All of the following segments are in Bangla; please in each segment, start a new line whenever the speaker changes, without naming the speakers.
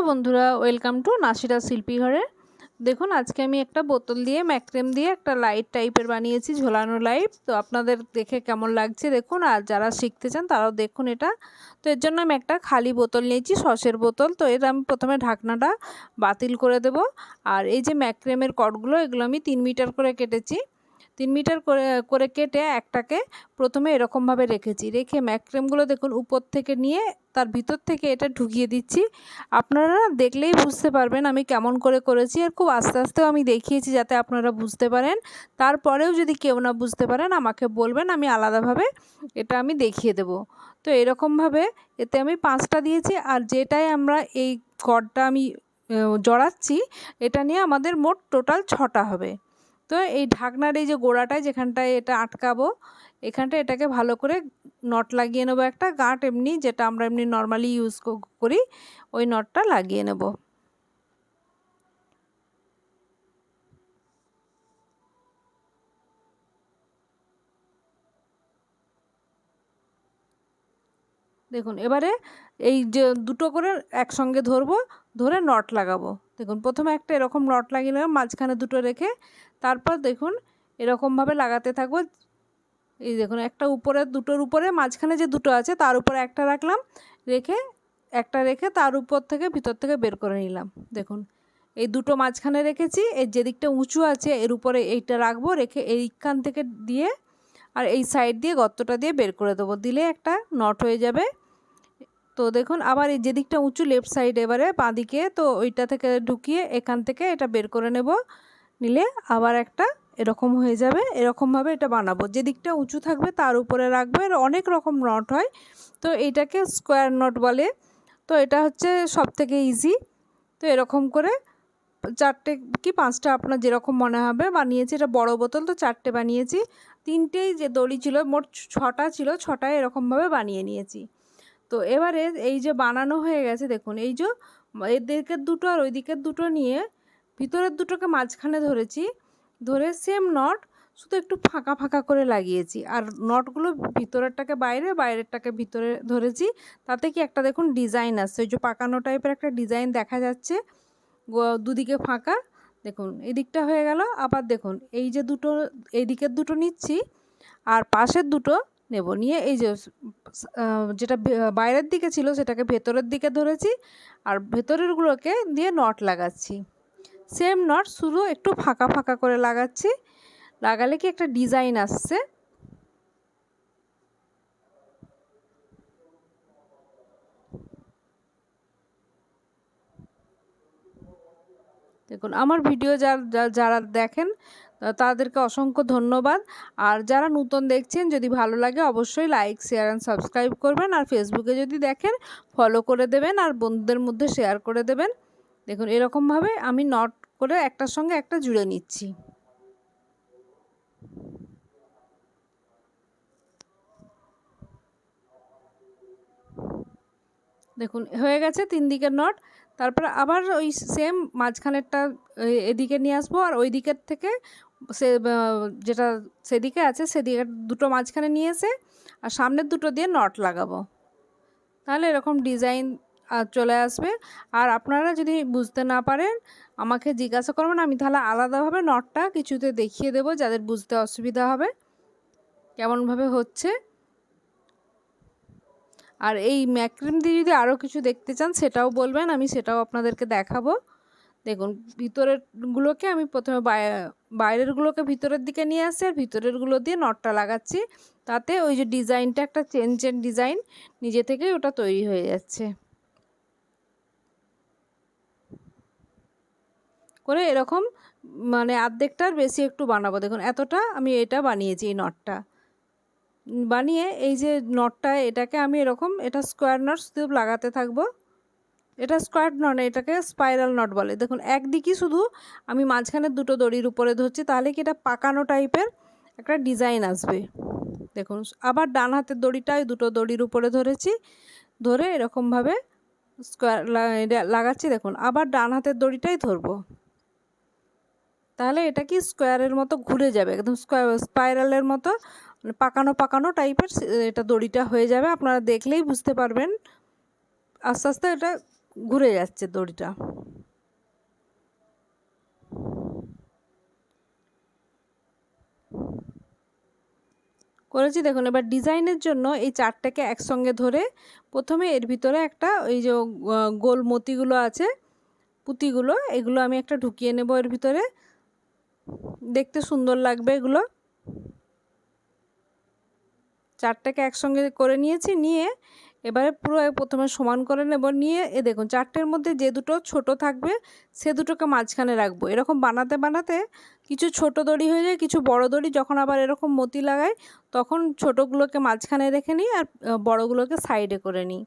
হ্যালো বন্ধুরা, ওয়েলকাম টু নাসিরা শিল্পী ঘরে। দেখুন, আজকে আমি একটা বোতল দিয়ে ম্যাক্রেম দিয়ে একটা লাইট টাইপের বানিয়েছি, ঝোলানো লাইট। তো আপনাদের দেখে কেমন লাগছে দেখুন, আর যারা শিখতে চান তারাও দেখুন এটা। তো এর জন্য আমি একটা খালি বোতল নিয়েছি, সসের বোতল। তো এর আমি প্রথমে ঢাকনাটা বাতিল করে দেব। আর এই যে ম্যাক্রেমের কটগুলো, এগুলো আমি তিন মিটার করে কেটেছি। তিন মিটার করে করে কেটে একটাকে প্রথমে এরকমভাবে রেখেছি। রেখে ম্যাক্রেমগুলো দেখুন উপর থেকে নিয়ে তার ভিতর থেকে এটা ঢুকিয়ে দিচ্ছি। আপনারা দেখলেই বুঝতে পারবেন আমি কেমন করে করেছি আর খুব আস্তে আস্তেও আমি দেখিয়েছি যাতে আপনারা বুঝতে পারেন। তারপরেও যদি কেউ না বুঝতে পারেন আমাকে বলবেন, আমি আলাদাভাবে এটা আমি দেখিয়ে দেব। তো এরকমভাবে এতে আমি পাঁচটা দিয়েছি আর যেটাই আমরা এই কডটা আমি জড়াচ্ছি, এটা নিয়ে আমাদের মোট টোটাল ছটা হবে। তো এই ঢাকনার এই যে গোড়াটায় যেখানটায় এটা আটকাবো এখানটা এটাকে ভালো করে নট লাগিয়ে নেব একটা। গাঁট এমনি যেটা আমরা এমনি নর্মালি ইউজ করি, ওই নটটা লাগিয়ে নেব। দেখুন, এবারে এই যে দুটো করে একসঙ্গে ধরবো, ধরে নট লাগাবো। দেখুন, প্রথমে একটা এরকম নট লাগিয়ে নেব মাঝখানে দুটো রেখে তারপর দেখুন, এরকমভাবে লাগাতে থাকব। এই দেখুন, একটা উপরে, দুটোর উপরে, মাঝখানে যে দুটো আছে তার উপরে একটা রাখলাম, রেখে একটা রেখে তার উপর থেকে ভিতর থেকে বের করে নিলাম। দেখুন, এই দুটো মাঝখানে রেখেছি, এর যেদিকটা উঁচু আছে এর উপরে এইটা রাখব, রেখে এইখান থেকে দিয়ে আর এই সাইড দিয়ে গর্তটা দিয়ে বের করে দেবো। দিলে একটা নট হয়ে যাবে। তো দেখুন, আবার এই যেদিকটা উঁচু লেফট সাইড এবারে, বাঁদিকে, তো ওইটা থেকে ঢুকিয়ে এখান থেকে এটা বের করে নেব। নিলে আবার একটা এরকম হয়ে যাবে, এরকমভাবে এটা বানাবো। যে দিকটা উঁচু থাকবে তার উপরে রাখবে, এর অনেক রকম নট হয়। তো এইটাকে স্কোয়ার নট বলে। তো এটা হচ্ছে সব থেকে ইজি তো এরকম করে চারটে কি পাঁচটা আপনার যেরকম মনে হবে বানিয়েছি। এটা বড় বোতল, তো চারটে বানিয়েছি। তিনটেই যে দড়ি ছিল, মোট ছটা ছিল, ছটায় এরকমভাবে বানিয়ে নিয়েছি। তো এবারে এই যে বানানো হয়ে গেছে, দেখুন, এই যে এদিকের দুটো আর ওই দিকের দুটো নিয়ে ভিতরের দুটোকে মাঝখানে ধরেছি, ধরে সেম নট শুধু একটু ফাঁকা ফাঁকা করে লাগিয়েছি। আর নটগুলো ভিতরেরটাকে বাইরে, বাইরেরটাকে ভিতরে ধরেছি, তাতে কি একটা দেখুন ডিজাইন আসছে ওই যে পাকানো টাইপের একটা ডিজাইন দেখা যাচ্ছে দুদিকে ফাঁকা, দেখুন, এদিকটা হয়ে গেল, আবার দেখুন, এই যে দুটো এই দিকের দুটো নিচ্ছি, আর পাশের দুটো নেব। নিয়ে এই যে যেটা বাইরের দিকে ছিল সেটাকে ভেতরের দিকে ধরেছি আর ভেতরেরগুলোকে দিয়ে নট লাগাচ্ছি। সেম নট শুধু একটু ফাঁকা ফাঁকা করে লাগাচ্ছি। লাগালে কি একটা ডিজাইন আসছে? দেখুন, আমার ভিডিও যারা যারা দেখেন তাদেরকে অসংখ্য ধন্যবাদ। আর যারা নতুন দেখছেন, যদি ভালো লাগে অবশ্যই লাইক শেয়ার অ্যান্ড সাবস্ক্রাইব করবেন। আর ফেসবুকে যদি দেখেন ফলো করে দেবেন আর বন্ধুদের মধ্যে শেয়ার করে দেবেন। দেখুন, এরকমভাবে আমি নট করে একটার সঙ্গে একটা জুড়ে নিচ্ছি। দেখুন, হয়ে গেছে তিন দিকের নট তারপরে আবার ওই সেম মাঝখানেরটা এদিকে নিয়ে আসব। আর ওই দিকের থেকে সে যেটা সেদিকে আছে, সেদিকে দুটো মাঝখানে নিয়ে এসে আর সামনের দুটো দিয়ে নট লাগাবো। তাহলে এরকম ডিজাইন চলে আসবে। আর আপনারা যদি বুঝতে না পারেন, আমাকে জিজ্ঞাসা করবেন, আমি তাহলে আলাদাভাবে নটটা কিছুতে দেখিয়ে দেবো, যাদের বুঝতে অসুবিধা হবে। কেমনভাবে হচ্ছে? আর এই ম্যাক্রিম দিয়ে যদি আরও কিছু দেখতে চান, সেটাও বলবেন, আমি সেটাও আপনাদেরকে দেখাবো। দেখুন, ভিতরেরগুলোকে আমি প্রথমে বাইরেরগুলোকে ভিতরের দিকে নিয়ে আসছি আর ভিতরেরগুলো দিয়ে নটটা লাগাচ্ছি। তাতে ওই যে ডিজাইনটা একটা চেন চেন ডিজাইন নিজে থেকেই ওটা তৈরি হয়ে যাচ্ছে। করে এরকম মানে আর্ধেকটার বেশি একটু বানাবো। দেখুন, এতটা আমি এটা বানিয়েছি এই নটটা বানিয়ে এই যে নটটা এটাকে আমি এরকম, এটা স্কোয়ার নট শুধু লাগাতে থাকব। এটা স্কোয়ার নট এটাকে স্পাইরাল নট বলে। দেখুন, একদিকই শুধু আমি মাঝখানে দুটো দড়ির উপরে ধরছি, তাহলে কি এটা পাকানো টাইপের একটা ডিজাইন আসবে। দেখুন, আবার ডান হাতের দড়িটাই দুটো দড়ির উপরে ধরেছি, ধরে এরকমভাবে স্কোয়ার লাগাচ্ছি, দেখুন, আবার ডান হাতের দড়িটাই ধরবো। তাহলে এটা কি স্কোয়ারের মতো ঘুরে যাবে, একদম স্কোয়ার স্পাইরালের মতো মানে পাকানো পাকানো টাইপের এটা দড়িটা হয়ে যাবে। আপনারা দেখলেই বুঝতে পারবেন। আস্তে আস্তে এটা ঘুরে যাচ্ছে দড়িটা। করেছি দেখুন, এবার ডিজাইনের জন্য এই চারটাকে একসঙ্গে ধরে প্রথমে এর ভিতরে একটা ওই যে গোল মতিগুলো আছে, পুঁতিগুলো, এগুলো আমি একটা ঢুকিয়ে নেব এর ভিতরে। দেখতে সুন্দর লাগবে এগুলো। চারটাকে একসঙ্গে করে নিয়েছি, নিয়ে এবারে পুরো প্রথমে সমান করে নেব। নিয়ে এ দেখুন, চারটের মধ্যে যে দুটো ছোট থাকবে, সে দুটোকে মাঝখানে রাখব। এরকম বানাতে বানাতে কিছু ছোট দড়ি হয়ে যায়, কিছু বড় দড়ি। যখন আবার এরকম মতি লাগাই, তখন ছোটোগুলোকে মাঝখানে রেখে নিই আর বড়গুলোকে সাইডে করে নিই।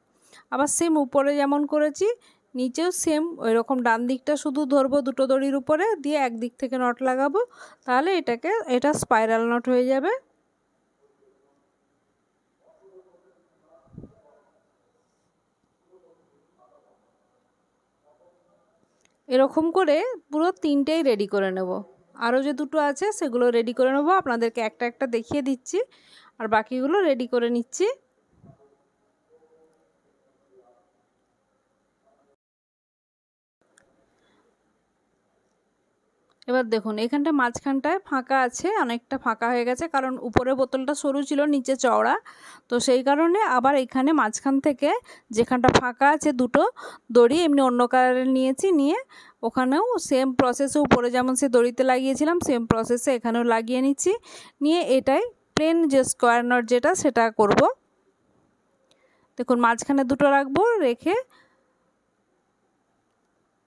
আবার সেম উপরে যেমন করেছি, নিচেও সেম ওই রকম ডান দিকটা শুধু ধরবো দুটো দড়ির উপরে, দিয়ে একদিক থেকে নট লাগাবো, তাহলে এটাকে, এটা স্পাইরাল নট হয়ে যাবে। এরকম করে পুরো তিনটেই রেডি করে নেব। আরও যে দুটো আছে, সেগুলো রেডি করে নেব। আপনাদেরকে একটা একটা দেখিয়ে দিচ্ছি। আর বাকিগুলো রেডি করে নিচ্ছি। এবার দেখুন, এখানটা মাঝখানটায় ফাঁকা আছে, অনেকটা ফাঁকা হয়ে গেছে, কারণ উপরে বোতলটা সরু ছিল, নিচে চওড়া। তো সেই কারণে আবার এখানে মাঝখান থেকে যেখানটা ফাঁকা আছে দুটো দড়ি, এমনি অন্য কালারের নিয়েছি, নিয়ে ওখানেও সেম প্রসেসে উপরে যেমন সে দড়িতে লাগিয়েছিলাম সেম প্রসেসে এখানেও লাগিয়ে নিচ্ছি। নিয়ে এটাই প্লেন যে স্কোয়ার নট যেটা, সেটা করব। দেখুন, মাঝখানে দুটো রাখব, রেখে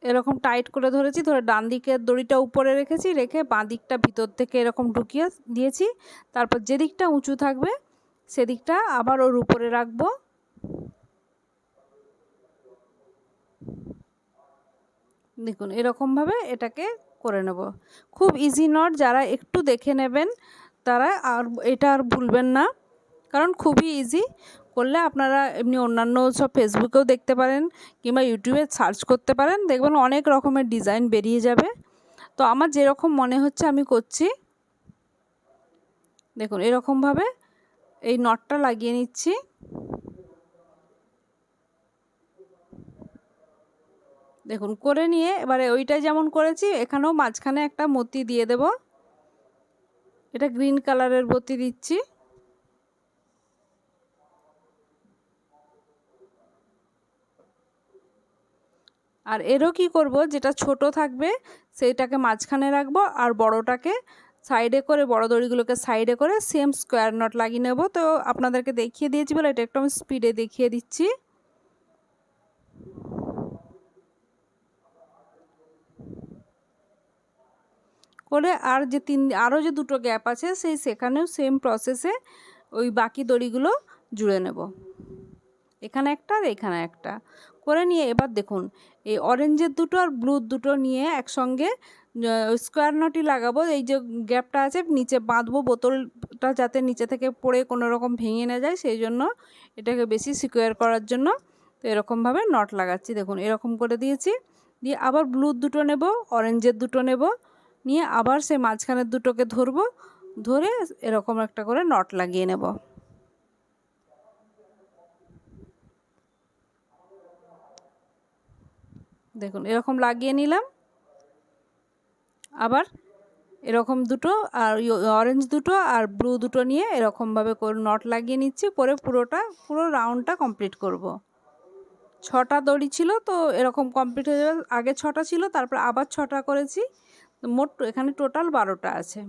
এরকম টাইট করে ধরেছি, ধরে ডান দিকের দড়িটা উপরে রেখেছি, রেখে বাঁ দিকটা ভিতর থেকে এরকম ঢুকিয়ে দিয়েছি। তারপর যে দিকটা উঁচু থাকবে, সেদিকটা আবার ওর উপরে রাখব। দেখুন এরকমভাবে এটাকে করে নেব। খুব ইজি নট যারা একটু দেখে নেবেন, তারা আর এটা আর ভুলবেন না, কারণ খুবই ইজি করলে আপনারা এমনি অন্যান্য সব ফেসবুকেও দেখতে পারেন কিংবা ইউটিউবে সার্চ করতে পারেন, দেখবেন অনেক রকমের ডিজাইন বেরিয়ে যাবে। তো আমার যেরকম মনে হচ্ছে আমি করছি, দেখুন এরকমভাবে এই নটটা লাগিয়ে নিচ্ছি। দেখুন করে নিয়ে এবারে ওইটা যেমন করেছি, এখানেও মাঝখানে একটা মতি দিয়ে দেব। এটা গ্রিন কালারের মতি দিচ্ছি। আর এরও কি করব? যেটা ছোট থাকবে, সেইটাকে মাঝখানে রাখব আর বড়টাকে সাইডে করে, বড় দড়িগুলোকে সাইডে করে সেম স্কোয়ার নট লাগিয়ে নেব। তো আপনাদেরকে দেখিয়ে দিয়েছি বলে এটা একটু আমি স্পিডে দেখিয়ে দিচ্ছি। করে আর যে তিন, আরও যে দুটো গ্যাপ আছে, সেই সেখানেও সেম প্রসেসে ওই বাকি দড়িগুলো জুড়ে নেব। এখানে একটা আর এখানে একটা। করে নিয়ে এবার দেখুন, এই অরেঞ্জের দুটো আর ব্লুর দুটো নিয়ে একসঙ্গে স্কোয়ার নটি লাগাবো। এই যে গ্যাপটা আছে, নিচে বাঁধবো বোতলটা যাতে নিচে থেকে পড়ে কোনো রকম ভেঙে না যায়। সেই জন্য এটাকে বেশি সিকোয়ার করার জন্য তো এরকমভাবে নট লাগাচ্ছি। দেখুন, এরকম করে দিয়েছি। দিয়ে আবার ব্লুর দুটো নেব অরেঞ্জের দুটো নেব। নিয়ে আবার সে মাঝখানের দুটোকে ধরবো, ধরে এরকম একটা করে নট লাগিয়ে নেব। দেখুন, এরকম লাগিয়ে নিলাম। আবার এরকম দুটো আর অরেঞ্জ দুটো আর ব্লু দুটো নিয়ে এরকমভাবে নট লাগিয়ে নিচ্ছি করে পুরোটা, পুরো রাউন্ডটা কমপ্লিট করব। ছটা দড়ি ছিল, তো এরকম কমপ্লিট হয়ে যাবে। আগে ছটা ছিল, তারপর আবার ছটা করেছি। মোট এখানে টোটাল বারোটা আছে।